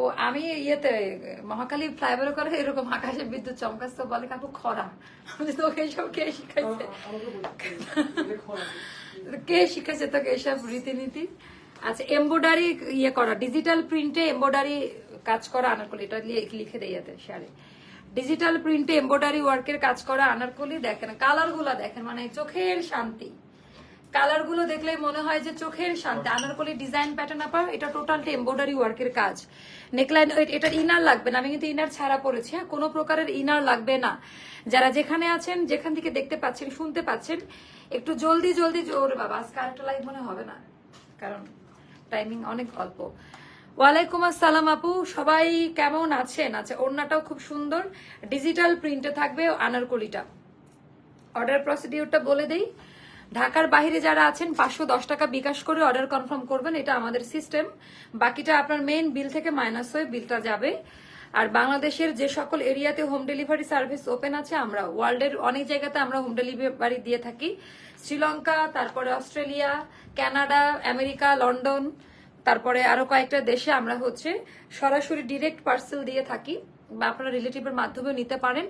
ও আমি ইয়েতে মহাকালী ফ্লাইওভার করে এরকম আকাশে বিদ্যুৎ চমকাচ্ছে বলে কাকু খরা। আমি তোকে এসব কে শিখাইছে? কে শিখেছে তোকে এসব রীতিনীতি? আচ্ছা এমব্রয়ডারি ইয়ে করা ডিজিটাল প্রিন্টে এমব্রয়ডারি কাজ করা আনারকলি এটা লিখে দেয় এতে শাড়ি ডিজিটাল প্রিন্টে এমব্রয়ডারি ওয়ার্কের কাজ করা আনারকলি দেখেন কালারগুলা দেখেন মানে চোখের শান্তি। কালারগুলো দেখলেই মনে হয় যে চোখের শান্তি। আনারকলি ডিজাইন প্যাটার্ন আপা, এটা টোটালটা এমব্রয়ডারি ওয়ার্কের কাজ। নেকলাইন এটা ইনার লাগবে না, আমি কিন্তু ইনার ছাড়া পড়েছি হ্যাঁ? কোনো প্রকারের ইনার লাগবে না। যারা যেখানে আছেন, যেখান থেকে দেখতে পাচ্ছেন, শুনতে পাচ্ছেন, একটু জলদি জলদি ওরে বাবা, আজকে আরেকটা লাইভ মনে হবে না, কারণ টাইমিং অনেক অল্প। ওয়ালাইকুম আসসালাম আপু, সবাই কেমন আছেন? আচ্ছা ওড়নাটাও খুব সুন্দর। ডিজিটাল প্রিন্টে থাকবে আনারকলিটা। অর্ডার প্রসিডিউরটা বলে দেই। ঢাকার বাইরে যারা আছেন, পাঁচশো দশ টাকা বিকাশ করে অর্ডার কনফার্ম করবেন, এটা আমাদের সিস্টেম বাকিটা আপনার মেইন বিল থেকে মাইনাস হয়ে বিলটা যাবে। আর বাংলাদেশের যে সকল এরিয়াতে হোম ডেলিভারি সার্ভিস ওপেন আছে, আমরা ওয়ার্ল্ডের অনেক জায়গাতে আমরা হোম ডেলিভারি দিয়ে থাকি। শ্রীলঙ্কা, তারপরে অস্ট্রেলিয়া, কানাডা, আমেরিকা, লন্ডন, তারপরে আরও কয়েকটা দেশে আমরা হচ্ছে সরাসরি ডিরেক্ট পার্সেল দিয়ে থাকি, বা আপনারা রিলেটিভের মাধ্যমেও নিতে পারেন।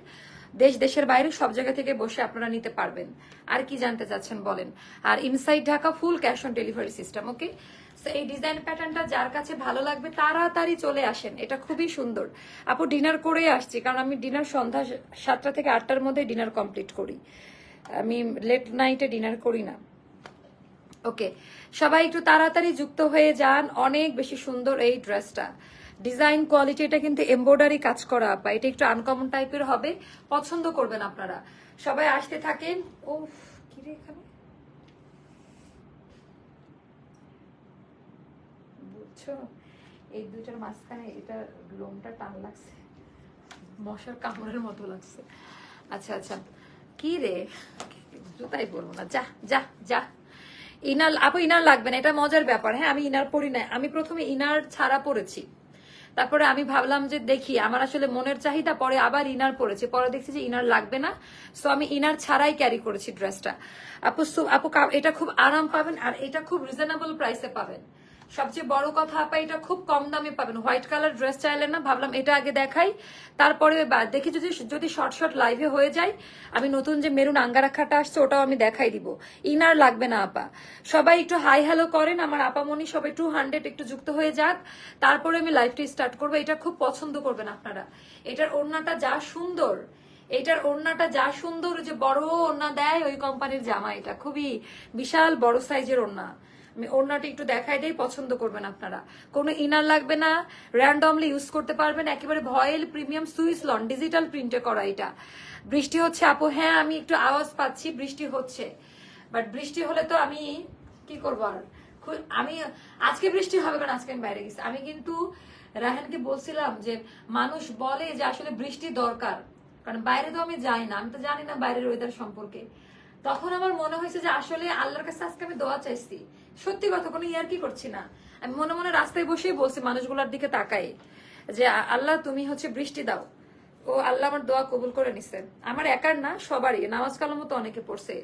দেশ, দেশের বাইরে সব জায়গা থেকে বসে আপনারা নিতে পারবেন। আর কি জানতে চাচ্ছেন বলেন? আর inside Dhaka full cash on delivery system okay এই ডিজাইন প্যাটার্নটা যার কাছে ভালো লাগবে, তাড়াতাড়ি চলে আসেন। এটা খুবই সুন্দর। আপু ডিনার করে আসছি, কারণ আমি ডিনার সন্ধ্যা সাতটা থেকে আটটার মধ্যে ডিনার কমপ্লিট করি। আমি লেট নাইটে ডিনার করি না। ওকে সবাই একটু তাড়াতাড়ি যুক্ত হয়ে যান। অনেক বেশি সুন্দর এই ড্রেসটা ডিজাইন কোয়ালিটি এটা কিন্তু এমব্রয়ডারি কাজ করা আপা এটা একটু আনকমন টাইপের হবে, পছন্দ করবেন আপনারা। সবাই আসতে থাকেন ও কি রে এখানে? বুঝছ এই দুইটার মাঝখানে এটা লোমটা টান লাগছে। মশার কামড়ের মতো লাগছে। আচ্ছা আচ্ছা। কি রে? জুতাই পরবো না। যা যা যা। ইনার আপু, ইনার লাগবে না, এটা মজার ব্যাপার। হ্যাঁ আমি ইনার পরি না আমি প্রথমে ইনার ছাড়া পরেছি। তারপরে আমি ভাবলাম যে দেখি, আমার আসলে মনের চাহিদা পরে আবার ইনার পরেছে পরে দেখছি যে ইনার লাগবে না। সো আমি ইনার ছাড়াই ক্যারি করেছি ড্রেসটা আপু আপু এটা খুব আরাম পাবেন আর এটা খুব রিজনেবল প্রাইসে পাবেন। সবচেয়ে বড় কথা, আপা, এটা খুব কম দামে পাবেন। হোয়াইট কালার ড্রেস চাইলেন না, ভাবলাম এটা আগে দেখাই। তারপরে দেখি যদি যদি শর্ট শর্ট লাইভে হয়ে যায়, আমি নতুন যে মেরুন আঙ্গারাখাটা আসছে, ওটাও আমি দেখাই দিব। ইনার লাগবে না, আপা। সবাই একটু হাই হ্যালো করেন, আমার আপামনি সবাই টু হান্ড্রেড একটু যুক্ত হয়ে যাক। তারপরে আমি লাইভটি স্টার্ট করব। এটা খুব পছন্দ করবেন আপনারা। এটার ওড়নাটা যা সুন্দর, এটার ওড়নাটা যা সুন্দর যে বড় ওড়না দেয় ওই কোম্পানির জামা এটা। খুবই বিশাল বড় সাইজের ওড়না। আমি ওড়নাটি একটু দেখাই দেই, পছন্দ করবেন আপনারা। কোনো ইনার লাগবে না র্যান্ডমলি ইউজ করতে পারবেন, একেবারে voile premium Swiss lawn digital প্রিন্টে করা এটা। বৃষ্টি হচ্ছে, আপু হ্যাঁ আমি একটু আওয়াজ পাচ্ছি, বৃষ্টি হচ্ছে। বাট বৃষ্টি হলে তো আমি কি করব আর? আমি, আজকে বৃষ্টি হবে কারণ আজকে আমি বাইরে গেছি। আমি কিন্তু রাহানকে বলছিলাম যে, মানুষ বলে যে আসলে বৃষ্টি দরকার। কারণ বাইরে তো আমি যাই না, আমি তো জানি না বাইরের ওয়েদার সম্পর্কে। তখন আমার মনে হয়েছে যে আসলে আল্লাহর কাছে আজকে আমি দোয়া চাইছি। সত্যি কথা, কোনো ইয়ার কি করছি না। আমি মনে মনে রাস্তায় বসেই বলছি, মানুষগুলোর দিকে তাকাই। যে, আল্লাহ, তুমি হচ্ছে বৃষ্টি দাও। ও আল্লাহ আমার দোয়া কবুল করে নিছে। আমার একার না, সবারই। নামাজ কালামও তো অনেকে পড়ছে।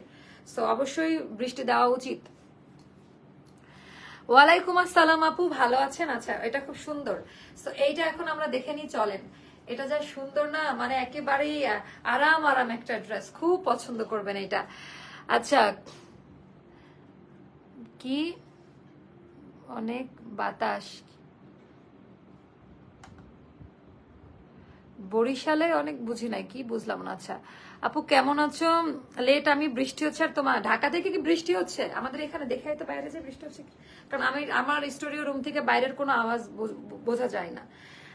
তো অবশ্যই বৃষ্টি দেওয়া উচিত। ওয়ালাইকুম আসসালাম আপু, ভালো আছেন? আচ্ছা এটা খুব সুন্দর। তো এইটা এখন আমরা দেখে নিই, চলেন। এটা যা সুন্দর না মানে একেবারেই আরাম আরাম একটা ড্রেস খুব পছন্দ করবেন এটা। আচ্ছা কি? অনেক বাতাস। বরিশালে অনেক বুঝি নাই, কি বুঝলাম না আচ্ছা। আপু, কেমন আছো? লেট, আমি বৃষ্টি হচ্ছে আর তোমার, ঢাকা থেকে কি বৃষ্টি হচ্ছে? আমাদের এখানে দেখাই তো বাইরে যে বৃষ্টি হচ্ছে কারণ আমি, আমার স্টুডিও রুম থেকে বাইরের কোনো আওয়াজ বোঝা যায় না।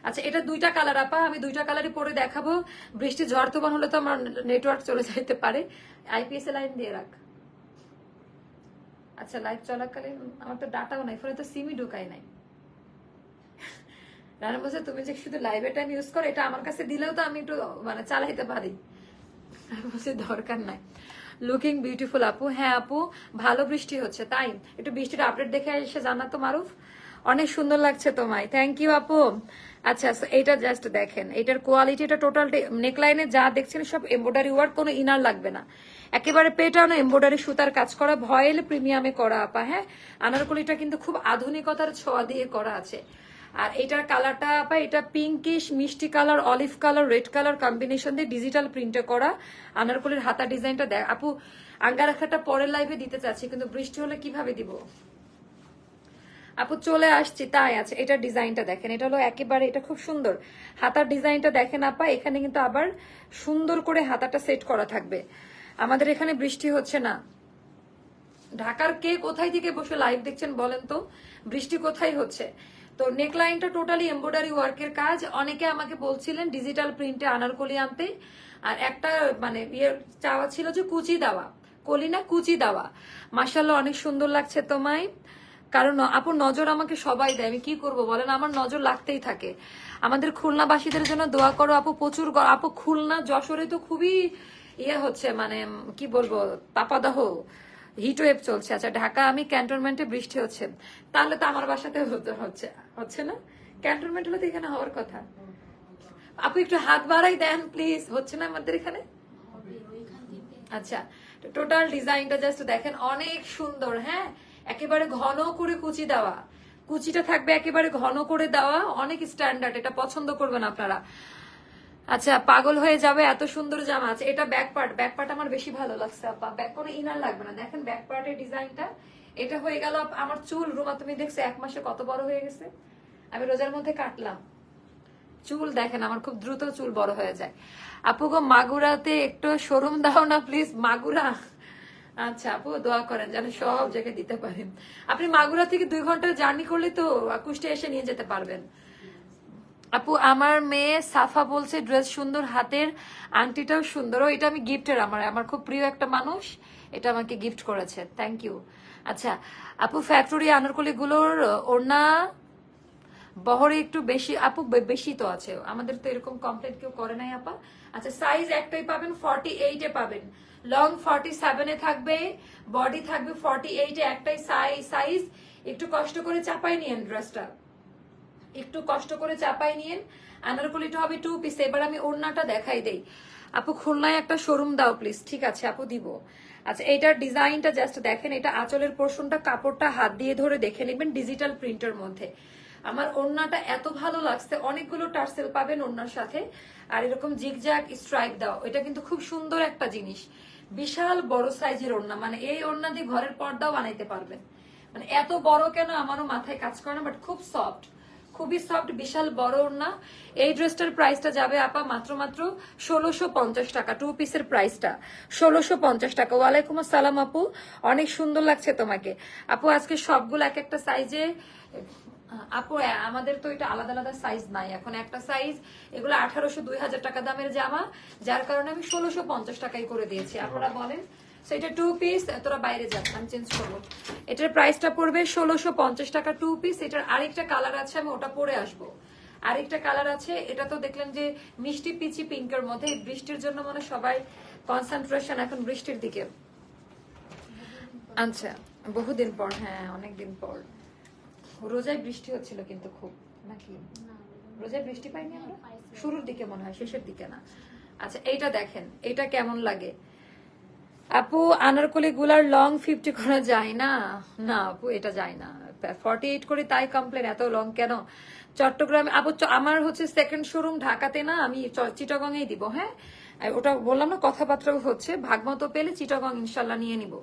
আচ্ছা এটা দুইটা কালার আপা, আমি দুইটা কালারই পরে দেখাবো। বৃষ্টি ঝড় তুফান হলে তো আমার নেটওয়ার্ক চলে যাইতে পারে। আইপিএস লাইন দিয়ে রাখ। আচ্ছা লাইভ চলাকালীন আমার তো ডাটাও নাই ফোনে তো সিমই ঢুকাই নাই। রানা বলছে, তুমি যে শুধু লাইভে টাইম ইউজ করো, এটা আমার কাছে দিলেও তো আমি একটু মানে চালাইতে পারি। দরকার নাই। লুকিং বিউটিফুল আপু। হ্যাঁ আপু, ভালো বৃষ্টি হচ্ছে, তাই? একটু বৃষ্টির আপডেট দেখে এসে জানাতো মারুফ। অনেক সুন্দর লাগছে তোমায়। থ্যাংক ইউ আপু। আচ্ছা এইটা জাস্ট দেখেন। এটার কোয়ালিটি এটা টোটাল নেকলাইনে যা দেখছেন সব এমব্রয়ডারি ওয়ার্ক কোনো ইনার লাগবে না। একেবারে পেটানো এমব্রয়ডারি সুতার কাজ করা ভয়েল প্রিমিয়ামে করা, আপা হ্যাঁ? আনারকলিটা কিন্তু খুব আধুনিকতার ছোঁয়া দিয়ে করা আছে। আর এটার কালারটা বা এটা পিঙ্কিশ মিষ্টি colour olive colour red colour combination দিয়ে ডিজিটাল প্রিন্টে করা। আনারকলির হাতা ডিজাইনটা দেখ আপু, আঙ্গারাখাটা পরের লাইভে দিতে চাচ্ছি, কিন্তু বৃষ্টি হলে কীভাবে দিব? আপু চলে আসছি, তাই আছে। এটা ডিজাইনটা দেখেন, এটা হলো একেবারে, এটা খুব সুন্দর। হাতার ডিজাইনটা দেখেন আপা, এখানে কিন্তু আবার সুন্দর করে হাতাটা সেট করা থাকবে। আমাদের এখানে বৃষ্টি হচ্ছে না। ঢাকার কে কোথায় থেকে বসে লাইভ দেখছেন বলেন তো? বৃষ্টি কোথায় হচ্ছে? তো নেকলাইনটা টোটালি এমব্রয়ডারি ওয়ার্কের কাজ। অনেকে আমাকে বলছিলেন ডিজিটাল প্রিন্টে আনারকলি আনতে। আর একটা মানে ইয়ে চাওয়া ছিল যে কুচি দেওয়া। কলি না, কুচি দেওয়া। মাসাল্লাহ অনেক সুন্দর লাগছে তোমায়। কারণ আপু নজর আমাকে সবাই দেয় আমি কি করব বলেন? আমার নজর লাগতেই থাকে। আমাদের খুলনাবাসীদের জন্য দোয়া করো আপু প্রচুর আপু খুলনা যশোরে তো খুবই ইয়ে হচ্ছে মানে কি বলব তাপাদাহ হিট ওয়েভ চলছে। আচ্ছা ঢাকা আমি ক্যান্টনমেন্টে বৃষ্টি হচ্ছে। তাহলে তো আমার বাসাতে হচ্ছে হচ্ছে না? ক্যান্টনমেন্ট হলে তো এখানে হওয়ার কথা। আপু একটু হাত বাড়াই দেন প্লিজ হচ্ছে না আমাদের এখানে? আচ্ছা টোটাল ডিজাইনটা জাস্ট দেখেন অনেক সুন্দর হ্যাঁ? একেবারে ঘন করে কুচি দেওয়া। কুচিটা থাকবে একেবারে ঘন করে দেওয়া, অনেক স্ট্যান্ডার্ড এটা পছন্দ করবেন আপনারা। আচ্ছা পাগল হয়ে যাবে, এত সুন্দর জামা আছে। এটা ব্যাক পার্ট ব্যাক পার্ট আমার বেশি ভালো লাগছে, আপা। ব্যাক কোনো ইনার লাগবে না। দেখেন ব্যাক পার্টের ডিজাইনটা এটা হয়ে গেল আমার চুল, রুমা, তুমি দেখছ এক মাসে কত বড় হয়ে গেছে? আমি রোজার মধ্যে কাটলাম। চুল দেখেন, আমার খুব দ্রুত চুল বড় হয়ে যায়। আপু গো, মাগুরাতে একটু শোরুম দাও না প্লিজ মাগুরা। আচ্ছা আপু, দোয়া করেন যেন সব জায়গায় দিতে পারেন। আপনি মাগুরা থেকে দুই ঘণ্টার জার্নি করলে তো কুষ্টে এসে নিয়ে যেতে পারবেন। আপু, আমার মেয়ে সাফা বলছে ড্রেস সুন্দর, হাতের আংটিটাও সুন্দর। এটা আমি গিফটের আমার আমার খুব প্রিয় একটা মানুষ। এটা আমাকে গিফট করেছে। থ্যাংক ইউ আচ্ছা আপু ফ্যাক্টরি আনারকলি গুলোর ওড়না বহরে একটু বেশি, আপু বেশি তো আছে। আমাদের তো এরকম কমপ্লেন কেউ করে নাই, আপা। আচ্ছা সাইজ একটাই পাবেন ফর্টি এইটে পাবেন। লং ফর্টি সেভেনে থাকবে বডি থাকবে ফর্টি এইটে একটাই সাইজ একটু কষ্ট করে চাপাই নিয়েন ড্রেসটা একটু কষ্ট করে চাপাই নিয়েন আনারকলিটা হবে টু পিস এবার আমি ওড়নাটা দেখাই দেই। আপু, খুলনায় একটা শোরুম দাও প্লিজ ঠিক আছে, আপু দিব। আচ্ছা এটার ডিজাইনটা জাস্ট দেখেন, এটা আঁচলের পোর্শনটা কাপড়টা হাত দিয়ে ধরে দেখে নেবেন ডিজিটাল প্রিন্টের মধ্যে। আমার ওড়নাটা এত ভালো লাগছে, অনেকগুলো টার্সেল পাবেন ওড়নার সাথে। আর এরকম জিগজ্যাগ স্ট্রাইক দাও, এটা কিন্তু খুব সুন্দর একটা জিনিস। বিশাল বড় সাইজের ওড়না। মানে এই ওড়না দিয়ে ঘরের পর্দাও বানাইতে পারবেন। মানে এত বড় কেন আমারও মাথায় কাজ করে না বাট খুব সফট খুবই সফট বিশাল বড় ওড়না। এই ড্রেসটার প্রাইসটা যাবে আপা মাত্র মাত্র ষোলোশো পঞ্চাশ টাকা টু পিসের প্রাইসটা ষোলোশো পঞ্চাশ টাকা। ওয়ালাইকুম আসসালাম আপু। অনেক সুন্দর লাগছে তোমাকে। আপু, আজকে সবগুলো এক একটা সাইজে আপু আমাদের তো এটা আলাদা আলাদা সাইজ নাই। এখন একটা সাইজ এগুলো আঠারোশো, দুই হাজার টাকা দামের জামা, যার কারণে আমি ষোলোশো পঞ্চাশ টাকাই করে দিয়েছি। আপনারা বলেন এটা টু পিস তোরা বাইরে আমি চেঞ্জ করব। এটার প্রাইসটা পড়বে ষোলোশো পঞ্চাশ টাকা টু পিস এটার আরেকটা কালার আছে, আমি ওটা পরে আসব। আরেকটা কালার আছে, এটা তো দেখলেন যে মিষ্টি, পিচি পিঙ্কের মধ্যে। বৃষ্টির জন্য মানে সবাই কনসেন্ট্রেশন এখন বৃষ্টির দিকে। আচ্ছা বহুদিন পর হ্যাঁ অনেকদিন পর। রোজায় বৃষ্টি হচ্ছিল কিন্তু খুব নাকি? রোজায় বৃষ্টি পাইনি আমরা? শুরুর দিকে মনে হয় শেষের দিকে না। আচ্ছা এইটা দেখেন এটা কেমন লাগে? আপু আনারকলি গুলার লং ফিফটি করা যায় না? না আপু এটা যায় না। ফর্টি এইট করে তাই কমপ্লেন এত লং কেন? চট্টগ্রামে আপু আমার হচ্ছে সেকেন্ড শোরুম ঢাকাতে না আমি চিটাগংয়েই দিব হ্যাঁ? ওটা বললাম না কথাবার্তা হচ্ছে ভাগমতো পেলে চিটাগং ইনশাল্লাহ নিয়ে নিব।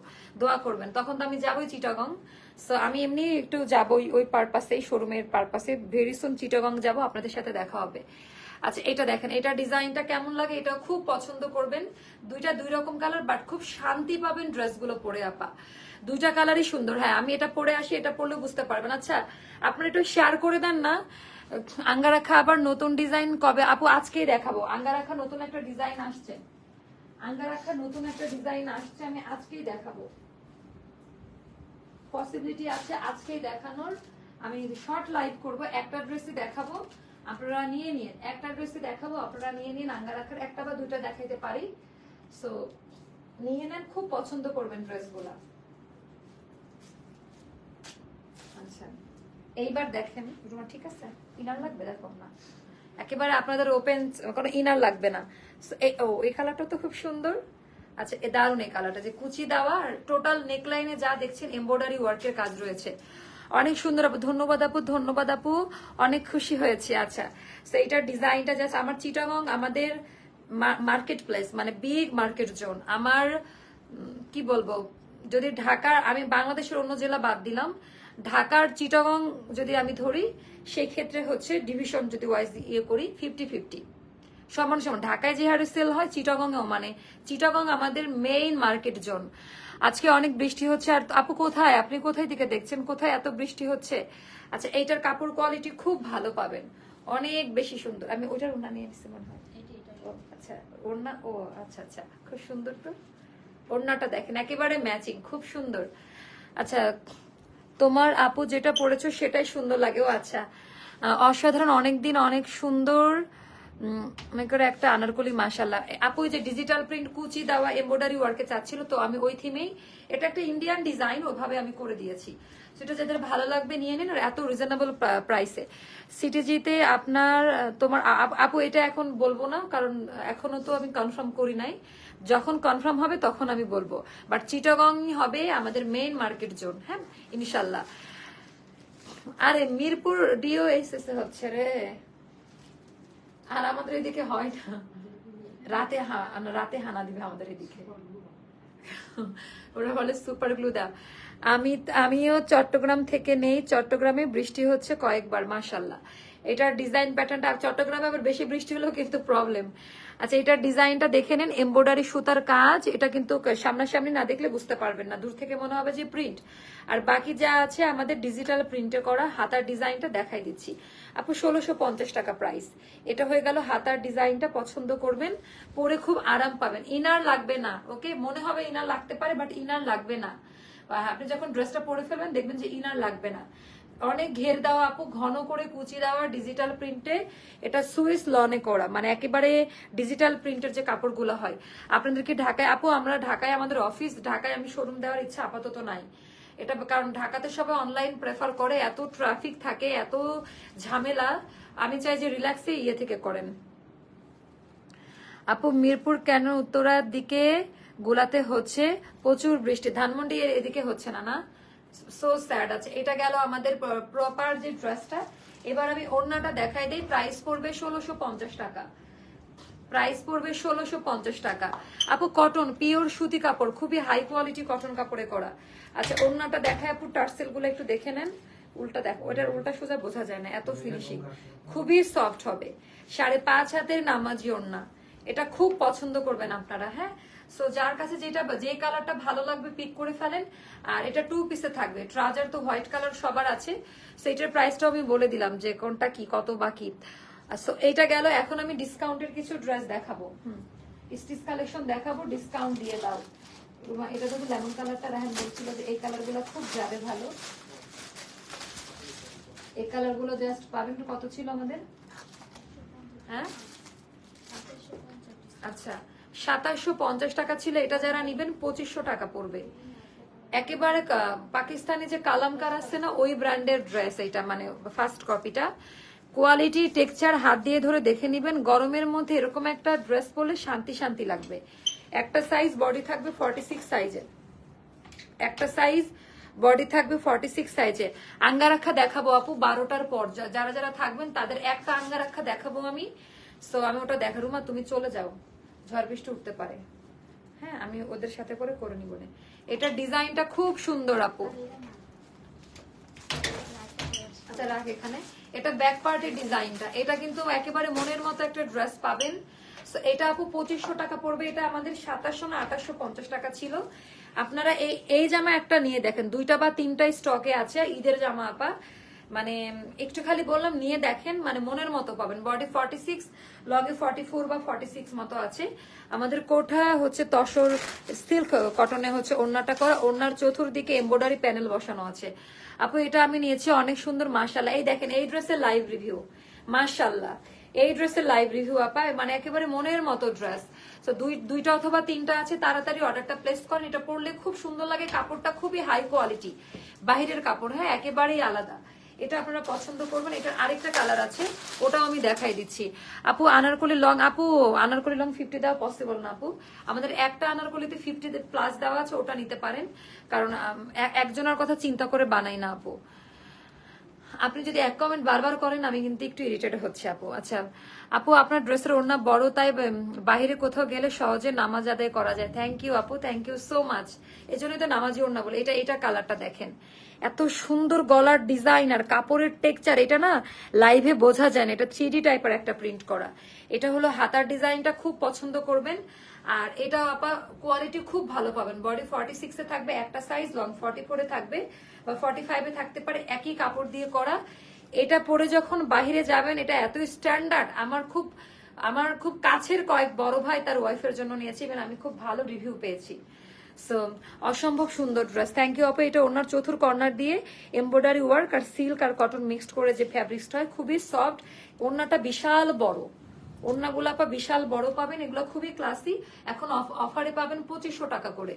দোয়া করবেন তখন তো আমি যাবোই চিটাগং। সো আমি এমনি একটু যাব ওই পারপাসে শোরুমের পারপাসে। ভেরি সুন চিটাগং যাব, আপনাদের সাথে দেখা হবে। আচ্ছা এটা দেখেন, এটা ডিজাইনটা কেমন লাগে এটা খুব পছন্দ করবেন। দুইটা দুই রকম কালার বাট খুব শান্তি পাবেন ড্রেসগুলো পরে আপা। দুইটা কালারই সুন্দর। হ্যাঁ আমি এটা পরে আসি, এটা পরলেও বুঝতে পারবেন। আচ্ছা আপনারা একটু শেয়ার করে দেন না। আঙ্গারাখা আবার নতুন ডিজাইন কবে? আপু, আজকেই দেখাবো। আঙ্গারাখা নতুন একটা ডিজাইন আসছে। আঙ্গারাখা নতুন একটা ডিজাইন আসছে, আমি আজকেই দেখাবো। পসিবিলিটি আছে আজকেই দেখানোর। আমি শর্ট লাইভ করব, একটা ড্রেসই দেখাবো, আপনারা নিয়ে নিন। একটা ড্রেসই দেখাবো, আপনারা নিয়ে নিন আঙ্গা রাখার একটা বা দুইটা দেখাইতে পারি। সো নিয়ে নেন, খুব পছন্দ করবেন ড্রেসগুলা আচ্ছা এইবার দেখেন ঠিক আছে? ইনার লাগবে দেখো না। একেবারে আপনাদের ওপেন কোনো ইনার লাগবে না। ও, এই কালারটা তো খুব সুন্দর। আচ্ছা এ দারুণ এই কালারটা যে কুচি দেওয়া টোটাল নেকলাইনে যা দেখছেন এমব্রয়ডারি ওয়ার্কের কাজ রয়েছে। অনেক সুন্দর আপু ধন্যবাদ আপু ধন্যবাদ আপু। অনেক খুশি হয়েছে আচ্ছা। তো ডিজাইনটা জাস্ট আমার চিটাগং আমাদের মার্কেট প্লেস মানে বিগ মার্কেট জোন আমার কি বলব, যদি ঢাকার, আমি বাংলাদেশের অন্য জেলা বাদ দিলাম, ঢাকার চিটাগং যদি আমি ধরি সেই ক্ষেত্রে হচ্ছে ডিভিশন যদি ওয়াইজ ইয়ে করি ফিফটি ফিফটি সমান সমান ঢাকায় যে হারে সেল হয় চিটাগংয়েও মানে। চিটাগং আমাদের মেইন মার্কেট জোন আজকে অনেক বৃষ্টি হচ্ছে আর আপু কোথায়? আপনি কোথায় দিকে দেখছেন? কোথায় এত বৃষ্টি হচ্ছে? আচ্ছা এইটার কাপড় কোয়ালিটি খুব ভালো পাবেন। অনেক বেশি সুন্দর। আমি ওইটার ওনা নিয়ে নিচ্ছি মনে হয়। আচ্ছা ওড়না ও আচ্ছা আচ্ছা। খুব সুন্দর তো? ওড়নাটা দেখেন একেবারে ম্যাচিং খুব সুন্দর। আচ্ছা তোমার আপু যেটা পড়েছো সেটাই সুন্দর লাগে। ও আচ্ছা। অসাধারণ অনেকদিন অনেক সুন্দর মনে করে একটা আনারকলি মাসাল্লাহ আপু যে ডিজিটাল প্রিন্ট কুচি দেওয়া এমব্রয়ডারি ওয়ার্কে চাচ্ছিল, তো আমি ওই থিমেই এটা একটা ইন্ডিয়ান ডিজাইন ওভাবে আমি করে দিয়েছি। সেটা যাদের ভালো লাগবে, নিয়ে নিন, আর এত রিজনেবল প্রাইসে সিটিজিতে আপনার তোমার আপু এটা এখন বলব না, কারণ এখনও তো আমি কনফার্ম করি নাই। যখন কনফার্ম হবে, তখন আমি বলব। বাট চিটাগং হবে আমাদের মেইন মার্কেট জোন হ্যাঁ? ইনশাল্লাহ আরে, মিরপুর ডিও এসএসএ হচ্ছে রে। আর আমাদের এদিকে হয় না। রাতে রাতে হানা দিবে আমাদের এদিকে। ওরা বলে সুপার গ্লু দাও। আমি, আমিও চট্টগ্রাম থেকে নেই। চট্টগ্রামে বৃষ্টি হচ্ছে কয়েকবার মাসাল্লাহ এটার ডিজাইন প্যাটার্নটা চট্টগ্রামে আবার বেশি বৃষ্টি হলেও কিন্তু প্রবলেম আচ্ছা এটার ডিজাইনটা দেখে নেন। এমব্রয়ডারি সুতার কাজ, এটা কিন্তু সামনাসামনি না দেখলে বুঝতে পারবেন না। দূর থেকে মনে হবে যে প্রিন্ট আর বাকি যা আছে, আমাদের ডিজিটাল প্রিন্টে করা হাতার ডিজাইনটা দেখাই দিচ্ছি। আপু, ষোলোশো পঞ্চাশ টাকা প্রাইস এটা হয়ে গেল হাতার ডিজাইনটা পছন্দ করবেন, পরে খুব আরাম পাবেন। ইনার লাগবে না ওকে মনে হবে ইনার লাগতে পারে বাট ইনার লাগবে না। আপনি যখন ড্রেসটা পরে ফেলবেন, দেখবেন যে ইনার লাগবে না। অনেক ঘের দেওয়া আপু, ঘন করে কুচি দেওয়া ডিজিটাল প্রিন্টে এটা সুইস লনে করা। মানে একেবারে ডিজিটাল প্রিন্টের যে কাপড়গুলো হয়। আপনাদেরকে ঢাকায়, আপু, আমরা ঢাকায়, আমাদের অফিস ঢাকায় আমি শোরুম দেওয়ার ইচ্ছা আপাতত নাই। এটা কারণ ঢাকাতে সবাই অনলাইন প্রেফার করে, এত ট্রাফিক থাকে, এত ঝামেলা। আমি চাই যে রিল্যাক্সে ইয়ে থেকে করেন। আপু, মিরপুর কেন উত্তরার দিকে গোলাতে হচ্ছে প্রচুর বৃষ্টি। ধানমন্ডি এদিকে হচ্ছে না না? সো স্যাড আছে। এটা গেল আমাদের প্রপার যে ড্রেসটা এবার আমি ওড়নাটা দেখাই দিই। প্রাইস পড়বে ষোলোশো পঞ্চাশ টাকা। প্রাইস পড়বে ষোলোশো পঞ্চাশ টাকা। আপু কটন পিওর সুতি কাপড় খুবই হাই কোয়ালিটি কটন কাপড়ে করা। আচ্ছা ওড়নাটা দেখায় আপু টার্সেলগুলো একটু দেখে নেন। উল্টা দেখো ওটার উল্টা সোজা বোঝা যায় না এত ফিনিশিং খুবই সফট হবে। সাড়ে পাঁচ হাতের নামাজি ওড়না। এটা খুব পছন্দ করবেন আপনারা হ্যাঁ? সো যার কাছে যেটা যে কালারটা ভালো লাগবে পিক করে ফেলেন। আর এটা টু পিসে থাকবে। ট্রাজার তো হোয়াইট কালার সবার আছে। সেটার প্রাইসটাও আমি বলে দিলাম যে কোনটা কি কত বা কি। সো এইটা গেল এখন আমি ডিসকাউন্টের কিছু ড্রেস দেখাবো। হুম। স্টিচ কালেকশন দেখাবো ডিসকাউন্ট দিয়ে দাও। এটা যদি লেমন কালারটা রাহেন বলছিল যে এই কালারগুলো খুব যাবে ভালো। এই কালারগুলো জাস্ট পাবেন কত ছিল আমাদের? হ্যাঁ? আচ্ছা। সাতাশশো পঞ্চাশ টাকা ছিল, এটা যারা নিবেন পঁচিশশো টাকা পড়বে। একেবারে পাকিস্তানি যে কালামকার আছে না, ওই ব্র্যান্ডের ড্রেস এটা মানে ফার্স্ট কপিটা কোয়ালিটি টেক্সচার হাত দিয়ে ধরে দেখে নিবেন। গরমের মধ্যে এরকম একটা ড্রেস পরলে শান্তি শান্তি লাগবে। একটা সাইজ বডি থাকবে ফর্টি সিক্স সাইজের একটা সাইজ বডি থাকবে ফর্টি সিক্স সাইজে আঙ্গারাক্ষা দেখাবো আপু, বারোটার পর। যারা যারা থাকবেন, তাদের একটা আঙ্গারাক্ষা দেখাবো আমি। সো আমি ওটা দেখা রুমা তুমি চলে যাও। ঝড় বৃষ্টি উঠতে পারে। হ্যাঁ আমি ওদের সাথে করে করে নিব এটা ডিজাইনটা খুব সুন্দর, আপু। আচ্ছা ব্যাক পার্টের ডিজাইনটা। এটা কিন্তু একেবারে মনের মতো একটা ড্রেস পাবেন। এটা আপু পঁচিশশো টাকা পড়বে। এটা আমাদের সাতাশশো না পঞ্চাশ টাকা ছিল। আপনারা এই এই জামা একটা নিয়ে দেখেন। দুইটা বা তিনটাই স্টকে আছে। ঈদের জামা আপা মানে একটু খালি বললাম, নিয়ে দেখেন মানে মনের মতো পাবেন। বডি ফর্টি সিক্স লগে ফর্টি ফোর বা ফর্টি সিক্স মতো আছে। আমাদের কোঠা হচ্ছে তসর সিল্ক কটনে হচ্ছে ওড়নাটা করা। ওড়নার চতুর্দিকে এমব্রয়ডারি প্যানেল বসানো আছে। আপু, এটা আমি নিয়েছি অনেক সুন্দর মাশাল্লাহ এই দেখেন, এই ড্রেসের লাইভ রিভিউ মাশাল্লাহ এই ড্রেসের লাইভ রিভিউ আপা মানে একেবারে মনের মতো ড্রেস তো দুই, দুইটা অথবা তিনটা আছে, তাড়াতাড়ি অর্ডারটা প্লেস করেন। এটা পরলে খুব সুন্দর লাগে। কাপড়টা খুবই হাই কোয়ালিটি বাহিরের কাপড় হ্যাঁ একেবারেই আলাদা। এটা আপনারা পছন্দ করবেন, এটার আরেকটা কালার আছে, ওটাও আমি দেখাই দিচ্ছি। আপু, আনারকলি লং আপু, আনারকলি লং ফিফটি দেওয়া পসিবল না, আপু? আমাদের একটা আনারকলিতে ফিফটি প্লাস দেওয়া আছে, ওটা নিতে পারেন। কারণ একজনের কথা চিন্তা করে বানাই না, আপু। আপনি যদি এক কমেন্ট বারবার করেন, আমি কিন্তু একটু ইরিটেট হচ্ছে, আপু। আচ্ছা আপু, আপনার ড্রেসের ওড়না বড়, তাই বাইরে কোথাও গেলে সহজে নামাজ আদায় করা যায়। থ্যাংক ইউ আপু থ্যাংক ইউ সো মাচ এই জন্যই তো নামাজি ওড়না বলে, এটা এটা কালারটা দেখেন। এত সুন্দর গলার ডিজাইন আর কাপড়ের টেক্সচার এটা না লাইভে বোঝা যায় না। এটা থ্রি টাইপের একটা প্রিন্ট করা। এটা হলো হাতার ডিজাইনটা খুব পছন্দ করবেন। আর এটা আপা কোয়ালিটি খুব ভালো পাবেন। বডি ফর্টি সিক্সে থাকবে একটা সাইজ লং ফর্টি ফোরে থাকবে বা ফর্টি ফাইভে থাকতে পারে একই কাপড় দিয়ে করা। এটা পরে যখন বাইরে যাবেন, এটা এত স্ট্যান্ডার্ড আমার খুব আমার খুব কাছের কয়েক বড় ভাই তার ওয়াইফের জন্য নিয়েছি এবং আমি খুব ভালো রিভিউ পেয়েছি। সো অসম্ভব সুন্দর ড্রেস থ্যাংক ইউ আপা। এটা ওনার চতুর কর্নার দিয়ে এমব্রয়ডারি ওয়ার্ক আর সিল্ক আর কটন মিক্সড করে যে ফ্যাব্রিক্সটা হয়, খুবই সফট ওনাটা বিশাল বড়। ওড়নাগুলো আপা বিশাল বড় পাবেন, এগুলো খুবই ক্লাসি এখন অফারে পাবেন পঁচিশশো টাকা করে।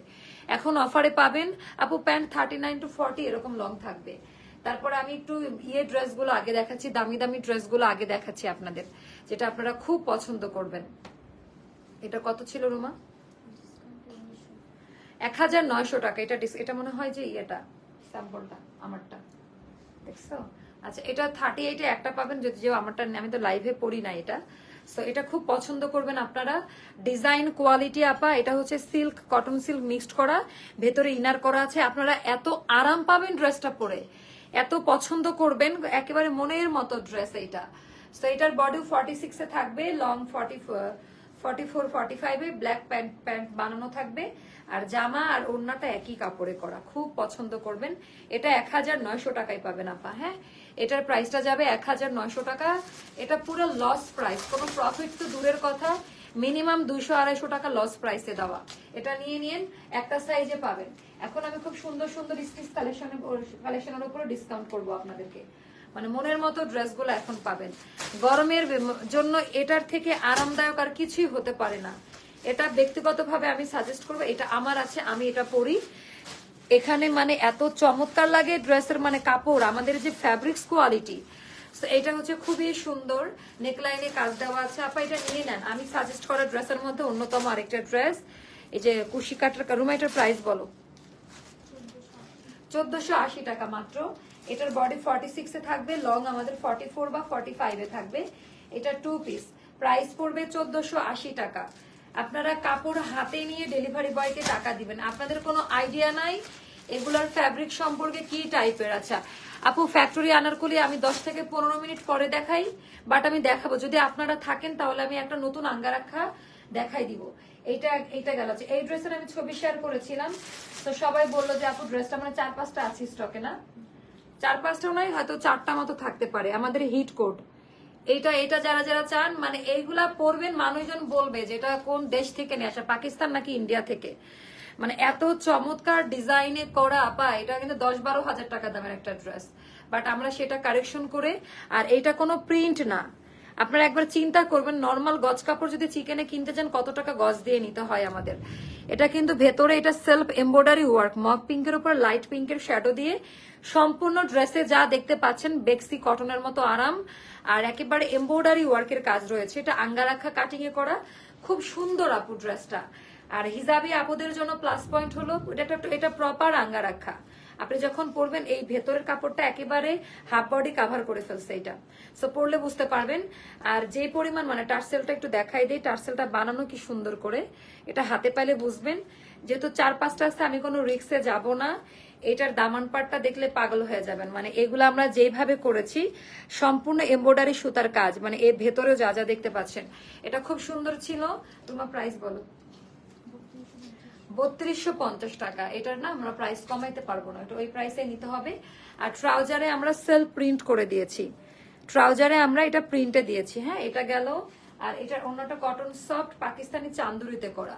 এখন অফারে পাবেন, আপু pant thirty nine to forty এরকম লং থাকবে। তারপরে আমি একটু ইয়ে ড্রেসগুলো আগে দেখাচ্ছি, দামি দামি ড্রেসগুলো আগে দেখাচ্ছি আপনাদের, যেটা আপনারা খুব পছন্দ করবেন। এটা কত ছিল রুমা? এক হাজার নয়শো টাকা। এটা এটা মনে হয় যে ইয়েটা স্যাম্পলটা আমারটা। দেখছ? আচ্ছা এটা থার্টি এইটে একটা পাবেন, যদি যে আমারটা আমি তো লাইভে পড়ি না এটা। সো এটা খুব পছন্দ করবেন আপনারা। ডিজাইন কোয়ালিটি আপা, এটা হচ্ছে সিল্ক কটন সিল্ক মিক্সড করা। ভেতরে ইনার করা আছে। আপনারা এত আরাম পাবেন ড্রেসটা পরে। এত পছন্দ করবেন, একেবারে মনের মতো ড্রেস এইটা। সো এটার বডি ফর্টি সিক্সে থাকবে long forty forty four forty ফাইভে ব্ল্যাক প্যান্ট প্যান্ট বানানো থাকবে। আর জামা আর ওড়নাটা একই কাপড়ে করা। খুব পছন্দ করবেন। এটা এক হাজার নয়শো টাকায় পাবেন আপা হ্যাঁ? এটার প্রাইসটা যাবে এক হাজার নয়শো টাকা। এটা পুরো লস প্রাইস কোনো প্রফিট তো দূরের কথা। মিনিমাম দুইশো আড়াইশো টাকা লস প্রাইসে দেওয়া। এটা নিয়ে নিন, একটা সাইজে পাবেন। এখন আমি খুব সুন্দর সুন্দর স্টিচ কালেকশনের কালেকশনের উপরে ডিসকাউন্ট করব আপনাদেরকে। মানে মনের মতো ড্রেসগুলো এখন পাবেন। গরমের জন্য এটার থেকে আরামদায়ক আর কিছুই হতে পারে না। এটা ব্যক্তিগতভাবে আমি সাজেস্ট করব, এটা আমার আছে, আমি এটা পরি। এখানে মানে এত চমৎকার লাগে ড্রেসের মানে কাপড়, আমাদের যে ফ্যাব্রিক্স কোয়ালিটি এটা হচ্ছে খুবই সুন্দর। নেকলাইনে কাজ দেওয়া আছে। আপা, এটা নিয়ে নেন। আমি সাজেস্ট করা ড্রেসের মধ্যে অন্যতম আরেকটা ড্রেস। এই যে কুশি কাটার রুমা এটার প্রাইস বলো। চোদ্দশো আশি টাকা মাত্র। এটার বডি ফর্টি সিক্সে থাকবে লং আমাদের ফর্টি ফোর বা ফর্টি ফাইভে থাকবে। এটা টু পিস প্রাইস পড়বে চোদ্দশো আশি টাকা। আপনারা কাপড় হাতে নিয়ে ডেলিভারি বয়কে টাকা দিবেন। আপনাদের কোনো আইডিয়া নাই এগুলার ফ্যাব্রিক সম্পর্কে কি টাইপের আচ্ছা আপু ফ্যাক্টরি আনারকুলি আমি দশ থেকে পনেরো মিনিট পরে দেখাই বাট আমি দেখাবো। যদি আপনারা থাকেন তাহলে আমি একটা নতুন আঙ্গারাখা দেখাই দিব। এইটা এইটা গেল। আচ্ছা, এই ড্রেসের আমি ছবি শেয়ার করেছিলাম। তো সবাই বলল যে আপু ড্রেসটা মানে চার পাঁচটা আছে স্টকে না? চার পাঁচটা নয় হয়তো চারটা মতো থাকতে পারে আমাদের হিট কোড এইটা এটা যারা যারা চান মানে এইগুলা পরবেন মানুষজন বলবে যে এটা কোন দেশ থেকে নিয়ে আসা? পাকিস্তান নাকি ইন্ডিয়া থেকে? মানে এত চমৎকার ডিজাইনে করা আপা, এটা কিন্তু দশ বারো হাজার টাকা দামের একটা ড্রেস বাট আমরা সেটা কারেকশন করে, আর এটা কোনো প্রিন্ট না। আপনারা একবার চিন্তা করবেন নর্মাল গজ কাপড় যদি চিকেনে কিনতে যান কত টাকা গজ দিয়ে নিতে হয় আমাদের? এটা কিন্তু ভেতরে এটা সেলফ এমব্রয়ডারি ওয়ার্ক মক পিঙ্কের উপর লাইট পিঙ্কের শ্যাডো দিয়ে সম্পূর্ণ ড্রেসে যা দেখতে পাচ্ছেন, বেক্সি কটনের মতো আরাম, আর একেবারে এমব্রয়ডারি ওয়ার্কের কাজ রয়েছে। এটা আঙ্গারাখা কাটিং এ করা, খুব সুন্দর আপু ড্রেসটা আর হিজাবি আপুদের জন্য প্লাস পয়েন্ট হলো, এটা এটা প্রপার আঙ্গারাখা। আপনি যখন পরবেন, এই ভেতরের কাপড়টা একেবারে হাফ বডি কাভার করে ফেলছে এটা। সো পরলে বুঝতে পারবেন। আর যে পরিমাণ মানে টার্সেলটা একটু দেখাই দিই টার্সেলটা বানানো কি সুন্দর করে। এটা হাতে পাইলে বুঝবেন। যেহেতু চার পাঁচটা আছে, আমি কোনো রিক্সে যাব না। এটার দামান পাটটা দেখলে পাগল হয়ে যাবেন। মানে এগুলো আমরা যেভাবে করেছি, সম্পূর্ণ এমব্রয়ডারি সুতার কাজ মানে এর ভেতরেও যা যা দেখতে পাচ্ছেন। এটা খুব সুন্দর ছিল। তোমার প্রাইস বলো। বত্রিশশো পঞ্চাশ টাকা। এটার না আমরা প্রাইস কমাইতে পারব না। এটা ওই প্রাইসে নিতে হবে। আর ট্রাউজারে আমরা সেলফ প্রিন্ট করে দিয়েছি। ট্রাউজারে আমরা এটা প্রিন্টে দিয়েছি হ্যাঁ? এটা গেল। আর এটার অন্যটা কটন সফট পাকিস্তানি চান্দুরিতে করা।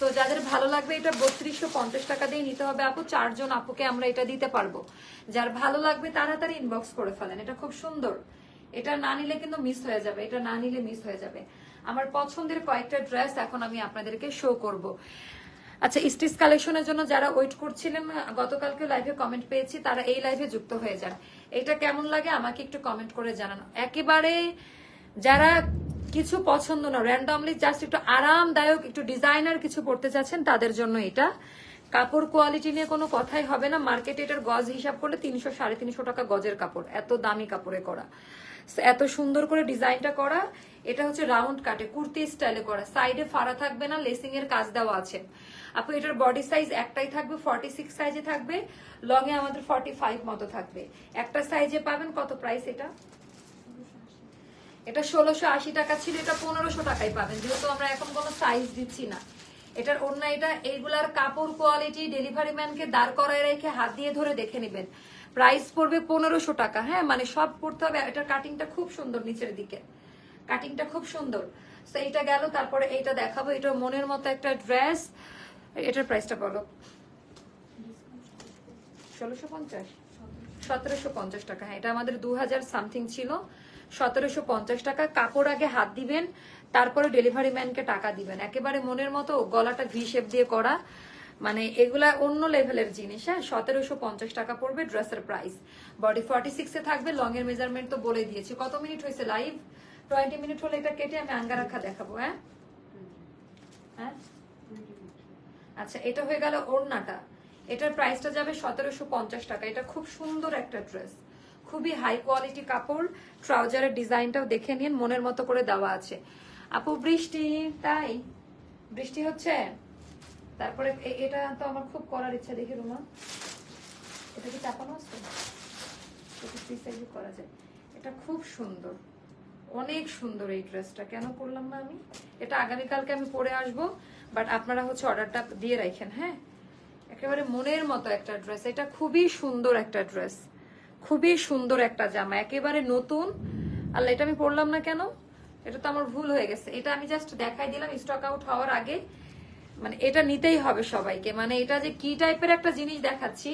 তো যাদের ভালো লাগবে, এটা বত্রিশশো পঞ্চাশ টাকা দিয়ে নিতে হবে। আপু, চারজন আপুকে আমরা এটা দিতে পারব। যার ভালো লাগবে তাড়াতাড়ি ইনবক্স করে ফেলেন। এটা খুব সুন্দর। এটা না নিলে কিন্তু মিস হয়ে যাবে। এটা না নিলে মিস হয়ে যাবে। আমার পছন্দের কয়েকটা ড্রেস এখন আমি আপনাদেরকে শো করব। আচ্ছা স্টিচ কালেকশনের জন্য যারা ওয়েট করছিলেন গতকালকে লাইভে কমেন্ট পেয়েছি, তারা এই লাইভে যুক্ত হয়ে যান। এটা কেমন লাগে আমাকে একটু কমেন্ট করে জানান। একেবারে যারা কিছু পছন্দ না র্যান্ডমলি জাস্ট একটু আরামদায়ক, একটু ডিজাইনার কিছু পড়তে চাচ্ছেন তাদের জন্য এটা। কাপড় কোয়ালিটি নিয়ে কোনো কথাই হবে না। মার্কেটে এটার গজ হিসাব করলে তিনশো, সাড়ে তিনশো টাকা গজের কাপড়, এত দামি কাপড়ে করা। এত সুন্দর করে ডিজাইনটা করা, এটা হচ্ছে রাউন্ড কাটে, কুর্তি স্টাইলে করা। সাইডে ফাড়া থাকবে না লেসিং এর কাজ দেওয়া আছে। আপু, এটার বডি সাইজ একটাই থাকবে ফর্টি সিক্স সাইজে থাকবে লং এ আমাদের ফর্টি ফাইভ মতো থাকবে। একটা সাইজে পাবেন কত প্রাইস এটা? এটা ষোলোশো আশি টাকা ছিল, এটা পনেরোশো টাকায় পাবেন। যেহেতু আমরা এখন কোনো সাইজ দিচ্ছি না। এটার অন্য এটা এইগুলার কাপড় কোয়ালিটি ডেলিভারি ম্যানকে দাঁড় করায় রেখে হাত দিয়ে ধরে দেখে নেবেন। প্রাইস পড়বে পনেরোশো টাকা। হ্যাঁ মানে সব পড়তে হবে। এটার কাটিংটা খুব সুন্দর নিচের দিকে। কাটিংটা খুব সুন্দর। তো এইটা গেল, তারপরে এইটা দেখাবো। এটা মনের মতো একটা ড্রেস এটার প্রাইসটা বলো। ষোলোশো পঞ্চাশ? সতেরোশো পঞ্চাশ টাকা। হ্যাঁ এটা আমাদের দু হাজার সামথিং ছিল। সতেরোশো পঞ্চাশ টাকা। আগে হাত দিবেন, তারপরে ডেলিভারি ম্যানকে টাকা দিবেন। একেবারে মনের মতো গলাটা ভি শেপ দিয়ে করা। মানে এগুলা অন্য লেভেলের জিনিস হ্যাঁ? সতেরোশো পঞ্চাশ টাকা পড়বে ড্রেসের প্রাইস বডি ফর্টি সিক্সে থাকবে লং এর মেজারমেন্ট তো বলে দিয়েছি। কত মিনিট হয়েছে লাইভ টোয়েন্টি মিনিট হলে এটা কেটে আমি আঙ্গারাখা দেখাবো হ্যাঁ? হ্যাঁ? আচ্ছা এটা হয়ে গেল ওড়নাটা। এটার প্রাইসটা যাবে সতেরোশো পঞ্চাশ টাকা। এটা খুব সুন্দর একটা ড্রেস খুবই হাই কোয়ালিটি কাপড়। ট্রাউজারের ডিজাইনটাও দেখে নিন, মনের মতো করে দেওয়া আছে। আপু, বৃষ্টি, তাই? বৃষ্টি হচ্ছে? তারপরে এটা তো আমার খুব করার ইচ্ছা দেখি, রুমা। এটা কি চাপানো আছে? করা যায়? এটা খুব সুন্দর। অনেক সুন্দর এই ড্রেসটা। কেন করলাম না আমি? এটা আগামীকালকে আমি পরে আসব বাট আপনারা হচ্ছে অর্ডারটা দিয়ে রাখেন হ্যাঁ? একেবারে মনের মতো একটা ড্রেস। এটা খুবই সুন্দর একটা ড্রেস। খুবই সুন্দর একটা জামা। একেবারে নতুন। আল্লাহ, এটা আমি পরলাম না কেন? এটা তো আমার ভুল হয়ে গেছে। এটা আমি জাস্ট দেখাই দিলাম স্টক আউট হওয়ার আগে। মানে এটা নিতেই হবে সবাইকে। মানে এটা যে কি টাইপের একটা জিনিস দেখাচ্ছি,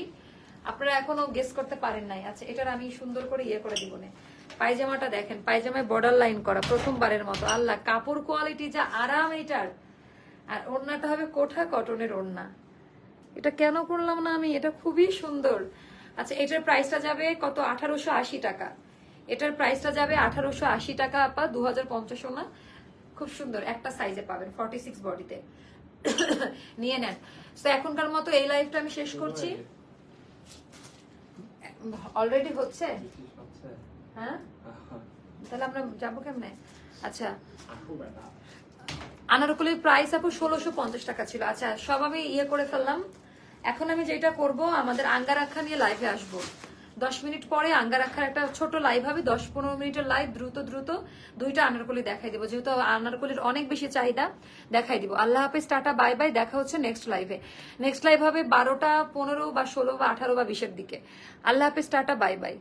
আপনারা এখনও গেস করতে পারেন নাই। আচ্ছা এটার আমি সুন্দর করে ইয়ে করে দিব না। পায়জামাটা দেখেন, পায়জামায় বর্ডার লাইন করা, প্রথমবারের মতো। আল্লাহ, কাপড় কোয়ালিটি যা আরাম এটার। আর ওড়নাটা হবে কোঠা কটনের ওড়না। এটা কেন করলাম না আমি? এটা খুবই সুন্দর। আচ্ছা এটার প্রাইসটা যাবে কত? আঠারোশো আশি টাকা। এটার প্রাইসটা যাবে আঠারোশো আশি টাকা, আপা। দু হাজার পঞ্চাশ খুব সুন্দর, একটা সাইজে পাবেন ফর্টি সিক্স বডিতে নিয়ে নেন। তো এখনকার মতো এই লাইফটা আমি শেষ করছি। অলরেডি হচ্ছে? হ্যাঁ? তাহলে আমরা যাব কেমনে? আচ্ছা। আনারকলির প্রাইস আপু ষোলোশো পঞ্চাশ টাকা ছিল। আচ্ছা সব আমি ইয়ে করে ফেললাম। এখন আমি যেটা করব, আমাদের আঙ্গারাক্ষা নিয়ে লাইভে আসব। দশ মিনিট পরে আঙ্গারাক্ষার একটা ছোট লাইভ হবে, দশ পনেরো মিনিটের লাইভ দ্রুত দ্রুত দুইটা আনারকলি দেখাই দিব। যেহেতু আনারকলির অনেক বেশি চাহিদা, দেখাই দিব। আল্লাহ হাফেজ, টাটা বাই বাই দেখা হচ্ছে নেক্সট লাইভে নেক্সট লাইভ হবে বারোটা পনেরো বা ষোলো বা আঠারো বা বিশের দিকে। আল্লাহ হাফেজ, টাটা বাই বাই